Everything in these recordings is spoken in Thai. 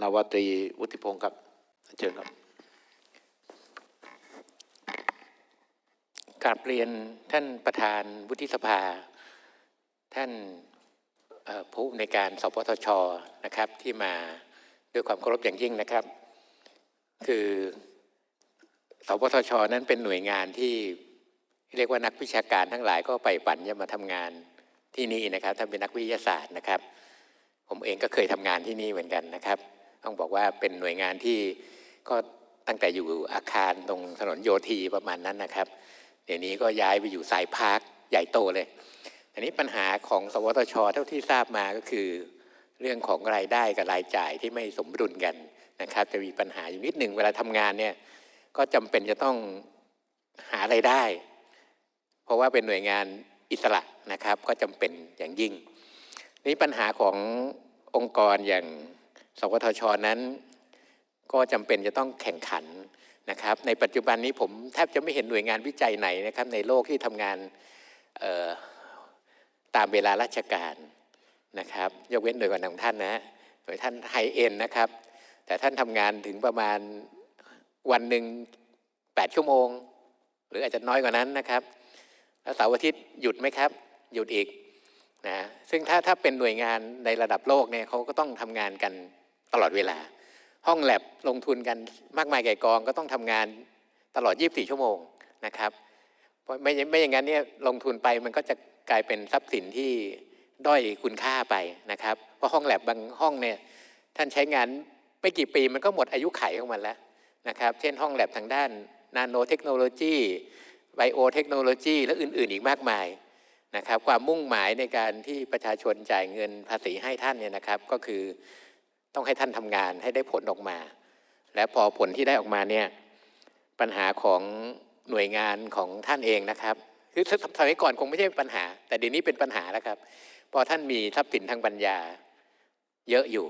นาวตรีวุฒิพงศ์ครับเชิญครับกราบเรียนท่านประธานวุฒิสภา ท่านผู้ในการสปทชนะครับที่มาด้วยความเคารพอย่างยิ่งนะครับ คือสปทชนั้นเป็นหน่วยงานที่เรียกว่านักวิชาการทั้งหลายก็ไปฝันจะมาทำงานที่นี่นะครับท่านเป็นนักวิทยาศาสตร์นะครับ ผมเองก็เคยทำงานที่นี่เหมือนกันนะครับ ต้องบอกว่าเป็นหน่วยงานที่ก็ตั้งแต่อยู่อาคารตรงถนนโยธีประมาณนั้นนะครับ เดี๋ยวนี้ก็ย้ายไปอยู่สายพาร์คใหญ่โตเลย อันนี้ปัญหาของสวทช เท่าที่ทราบมาก็คือ เรื่องของรายได้กับรายจ่ายที่ไม่สมดุลกันนะครับ จะมีปัญหาอยู่นิดหนึ่งเวลาทำงานเนี่ยก็จำเป็นจะต้องหารายได้ เพราะว่าเป็นหน่วยงานอิสระนะครับ ก็จำเป็นอย่างยิ่ง นี่ปัญหาขององค์กรอย่าง สวทชนั้น ก็จำเป็นจะต้องแข่งขันนะครับ ในปัจจุบันนี้ผมแทบจะไม่เห็นหน่วยงานวิจัยไหนนะครับ ในโลกที่ทำงานตามเวลาราชการนะครับ ยกเว้นหน่วยงานของท่านนะหน่วยท่านไฮเอ็นนะครับ แต่ท่านทำงานถึงประมาณวันหนึ่ง8ชั่วโมง หรืออาจจะน้อยกว่านั้นนะครับ แล้วเสาร์อาทิตย์หยุดไหมครับ หยุดอีกนะซึ่งถ้าถ้าเป็นหน่วยงานในระดับโลกเนี่ยเขาก็ต้องทำงานกัน ตลอดเวลา ห้องแลบลงทุนกันมากมายไก่กองก็ต้องทำงานตลอด 24 ชั่วโมงนะครับเพราะไม่ไม่อย่างนั้นเนี่ยลงทุนไปมันก็จะกลายเป็นทรัพย์สินที่ด้อยคุณค่าไปนะครับเพราะห้องแลบบางห้องเนี่ยท่านใช้งานไม่กี่ปีมันก็หมดอายุไขของมันแล้วนะครับ เช่นห้องแลบทางด้านนาโนเทคโนโลยีไบโอเทคโนโลยีและอื่น ๆ อีกมากมายนะครับ ความมุ่งหมายในการที่ประชาชนจ่ายเงินภาษีให้ท่านเนี่ยนะครับ ก็คือ ต้องให้ท่านทำงานให้ได้ผลออกมา และพอผลที่ได้ออกมาเนี่ยปัญหาของหน่วยงานของท่านเองนะครับ คือสมัยก่อนคงไม่ใช่ปัญหา แต่เดี๋ยวนี้เป็นปัญหาแล้วครับพอท่านมีทรัพย์สินทางปัญญา เยอะอยู่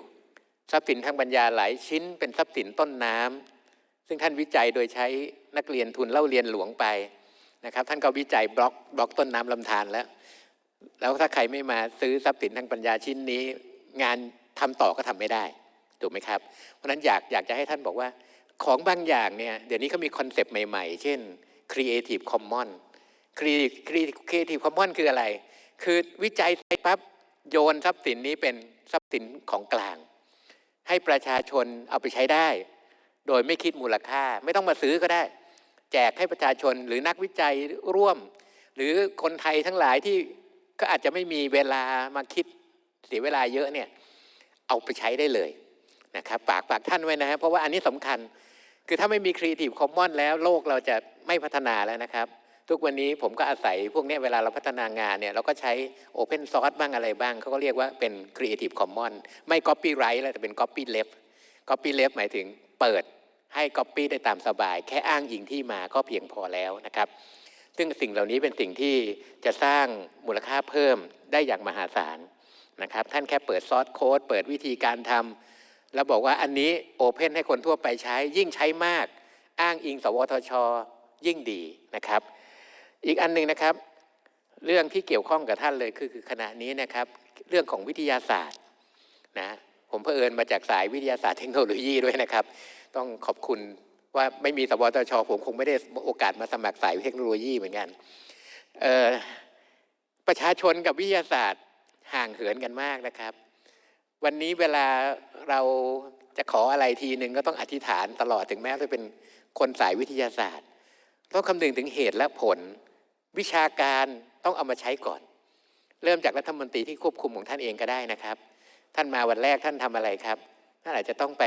ทรัพย์สินทางปัญญาหลายชิ้น เป็นทรัพย์สินต้นน้ำซึ่งท่านวิจัยโดยใช้นักเรียนทุนเล่าเรียนหลวงไปนะครับ ท่านก็วิจัยบล็อกบล็อกต้นน้ำลำธารแล้ว แล้วถ้าใครไม่มาซื้อทรัพย์สินทางปัญญาชิ้นนี้ งาน ทำต่อก็ทำไม่ได้ถูกไหมครับ เพราะฉะนั้นอยากอยากจะให้ท่านบอกว่าของบางอย่างเนี่ยเดี๋ยวนี้เขามีคอนเซปต์ใหม่ๆ เช่น Creative Commons Creative Commons คืออะไร คือวิจัยไปปั๊บโยนทรัพย์สินนี้เป็นทรัพย์สินของกลาง ให้ประชาชนเอาไปใช้ได้ โดยไม่คิดมูลค่าไม่ต้องมาซื้อก็ได้ แจกให้ประชาชนหรือนักวิจัยร่วม หรือคนไทยทั้งหลายที่ก็อาจจะไม่มีเวลามาคิดเสียเวลาเยอะเนี่ย เอาไปใช้ได้เลยนะครับฝากฝากท่านไว้นะฮะเพราะว่าอันนี้สำคัญคือถ้าไม่มี Creative Commons แล้วโลกเราจะไม่พัฒนาแล้วนะครับ ทุกวันนี้ผมก็อาศัยพวกนี้เวลาเราพัฒนางานเนี่ยเราก็ใช้ Open Source บ้างอะไรบ้าง เขาก็เรียกว่าเป็น Creative Commons ไม่ Copyright แล้วแต่เป็น Copy Left Copy Left หมายถึงเปิดให้ Copy ได้ตามสบาย แค่อ้างอิงที่มาก็เพียงพอแล้วนะครับ ซึ่งสิ่งเหล่านี้เป็นสิ่งที่จะสร้างมูลค่าเพิ่มได้อย่างมหาศาล นะครับท่านแค่เปิดซอสโค้ดเปิดวิธีการทำแล้วบอกว่าอันนี้โอเพนให้คนทั่วไปใช้ ยิ่งใช้มาก อ้างอิงสวทช ยิ่งดีนะครับ อีกอันหนึ่งนะครับ เรื่องที่เกี่ยวข้องกับท่านเลยคือคือขณะนี้นะครับ เรื่องของวิทยาศาสตร์นะผมเผอิญมาจากสายวิทยาศาสตร์เทคโนโลยีด้วยนะครับ ต้องขอบคุณว่าไม่มีสวทช ผมคงไม่ได้โอกาสมาสมัครสายเทคโนโลยีเหมือนกันประชาชนกับวิทยาศาสตร์ ห่างเหินกันมากนะครับ วันนี้เวลาเราจะขออะไรทีหนึ่งก็ต้องอธิษฐานตลอดถึงแม้จะเป็นคนสายวิทยาศาสตร์ต้องคำนึงถึงเหตุและผล วิชาการต้องเอามาใช้ก่อน เริ่มจากรัฐมนตรีที่ควบคุมของท่านเองก็ได้นะครับ ท่านมาวันแรกท่านทำอะไรครับท่านอาจจะต้องไป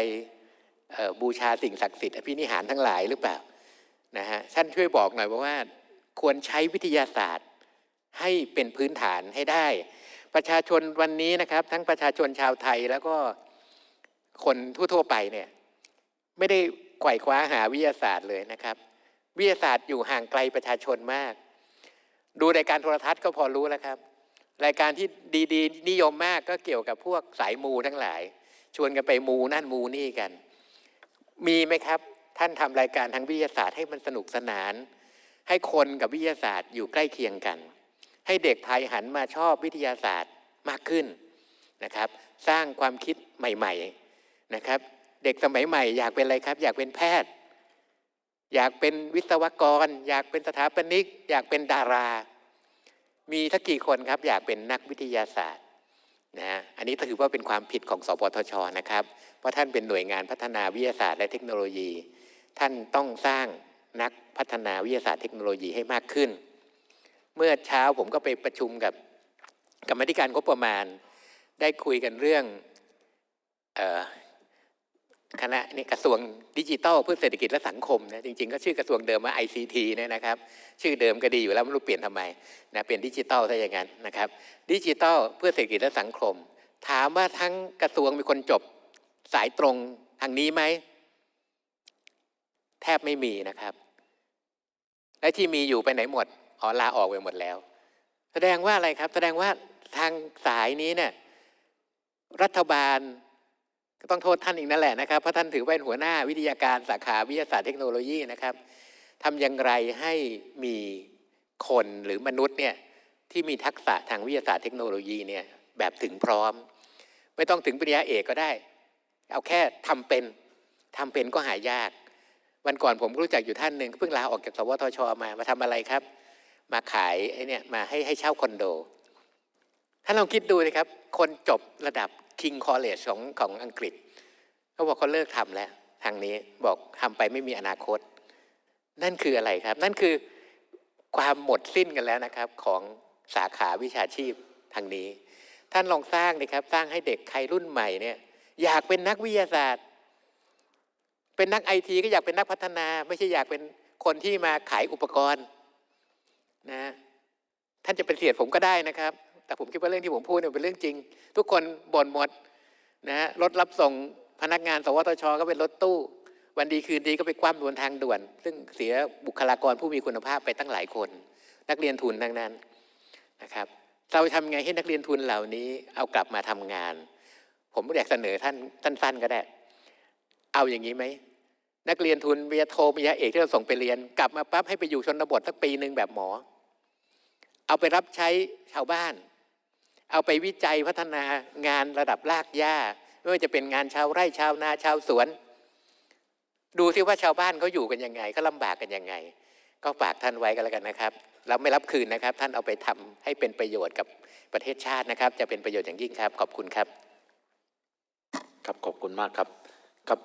บูชาสิ่งศักดิ์สิทธิ์อภินิหารทั้งหลายหรือเปล่านะฮะท่านช่วยบอกหน่อยว่าควรใช้วิทยาศาสตร์ให้เป็นพื้นฐานให้ได้ ประชาชนวันนี้นะครับ ทั้งประชาชนชาวไทยแล้วก็คนทั่วๆไปเนี่ย ไม่ได้ไขว่คว้าหาวิทยาศาสตร์เลยนะครับ วิทยาศาสตร์อยู่ห่างไกลประชาชนมาก ดูรายการโทรทัศน์ก็พอรู้แล้วครับ รายการที่ดีๆ นิยมมากก็เกี่ยวกับพวกสายมูทั้งหลาย ชวนกันไปมูนั่นมูนี่กัน มีไหมครับ ท่านทำรายการทางวิทยาศาสตร์ให้มันสนุกสนาน ให้คนกับวิทยาศาสตร์อยู่ใกล้เคียงกัน ให้เด็กไทยหันมาชอบวิทยาศาสตร์มากขึ้นนะครับ สร้างความคิดใหม่ๆนะครับ เด็กสมัยใหม่อยากเป็นอะไรครับ อยากเป็นแพทย์ อยากเป็นวิศวกร อยากเป็นสถาปนิก อยากเป็นดารา มีทักกี่คนครับ อยากเป็นนักวิทยาศาสตร์นะฮะอันนี้ถือว่าเป็นความผิดของสปทชนะครับเพราะท่านเป็นหน่วยงานพัฒนาวิทยาศาสตร์และเทคโนโลยี ท่านต้องสร้างนักพัฒนาวิทยาศาสตร์เทคโนโลยีให้มากขึ้น เมื่อเช้าผมก็ไปประชุมกับกรรมธิการงบประมาณ ได้คุยกันเรื่องคณะนี่กระทรวงดิจิทัลเพื่อเศรษฐกิจและสังคมนะจริงๆ ก็ชื่อกระทรวงเดิมว่า ICT เนี่ยนะครับ ชื่อเดิมก็ดีอยู่แล้วไม่รู้เปลี่ยนทำไมนะเป็นดิจิทัลถ้าอย่างนั้นนะครับ ดิจิทัลเพื่อเศรษฐกิจและสังคม ถามว่าทั้งกระทรวงมีคนจบสายตรงทางนี้ไหม แทบไม่มีนะครับ และที่มีอยู่ไปไหนหมด อ๋อลาออกไปหมดแล้ว แสดงว่าอะไรครับ แสดงว่าทางสายนี้เนี่ยรัฐบาลก็ต้องโทษท่านอีกนั่นแหละนะครับเพราะท่านถือเป็นหัวหน้าวิทยาการสาขาวิทยาศาสตร์เทคโนโลยีนะครับทำอย่างไรให้มีคนหรือมนุษย์เนี่ยที่มีทักษะทางวิทยาศาสตร์เทคโนโลยีเนี่ยแบบถึงพร้อม ไม่ต้องถึงปริญญาเอกก็ได้ เอาแค่ทำเป็นทำเป็นก็หายาก วันก่อนผมรู้จักอยู่ท่านหนึ่งเพิ่งลาออกจากสวทชมามาทำอะไรครับ มาขายไอ้นี่มาให้ให้เช่าคอนโด ถ้าลองคิดดูนะครับ คนจบระดับ King College ของของอังกฤษเขาบอกเขาเลิกทำแล้ว ทางนี้บอกทำไปไม่มีอนาคต นั่นคืออะไรครับ นั่นคือความหมดสิ้นกันแล้วนะครับ ของสาขาวิชาชีพทางนี้ ท่านลองสร้างนะครับ สร้างให้เด็กใครรุ่นใหม่เนี่ย อยากเป็นนักวิทยาศาสตร์ เป็นนักไอทีก็อยากเป็นนักพัฒนา ไม่ใช่อยากเป็นคนที่มาขายอุปกรณ์ นะท่านจะเป็นเสียดผมก็ได้นะครับ แต่ผมคิดว่าเรื่องที่ผมพูดเนี่ยเป็นเรื่องจริง ทุกคนบ่นหมดนะฮะรถรับส่งพนักงาน สวทช ก็เป็นรถตู้ วันดีคืนดีก็ไปคว่ำบนทางด่วน ซึ่งเสียบุคลากรผู้มีคุณภาพไปตั้งหลายคน นักเรียนทุนทั้งนั้นนะครับ เราทำไงให้นักเรียนทุนเหล่านี้เอากลับมาทำงาน ผมอยากเสนอท่านสั้นๆก็ได้ เอาอย่างนี้ไหมนักเรียนทุนปริญญาโทปริญญาเอกที่เราส่งไปเรียน กลับมาปั๊บให้ไปอยู่ชนบทสักปีหนึ่งแบบหมอ เอาไปรับใช้ชาวบ้าน เอาไปวิจัยพัฒนางานระดับรากหญ้า ไม่ว่าจะเป็นงานชาวไร่ชาวนาชาวสวน ดูสิว่าชาวบ้านเขาอยู่กันยังไงเขาลำบากกันยังไง ก็ฝากท่านไว้กันแล้วกันนะครับเราไม่รับคืนนะครับ ท่านเอาไปทำให้เป็นประโยชน์กับประเทศชาตินะครับ จะเป็นประโยชน์อย่างยิ่งครับ ขอบคุณครับ ครับขอบคุณมากครับ ครับ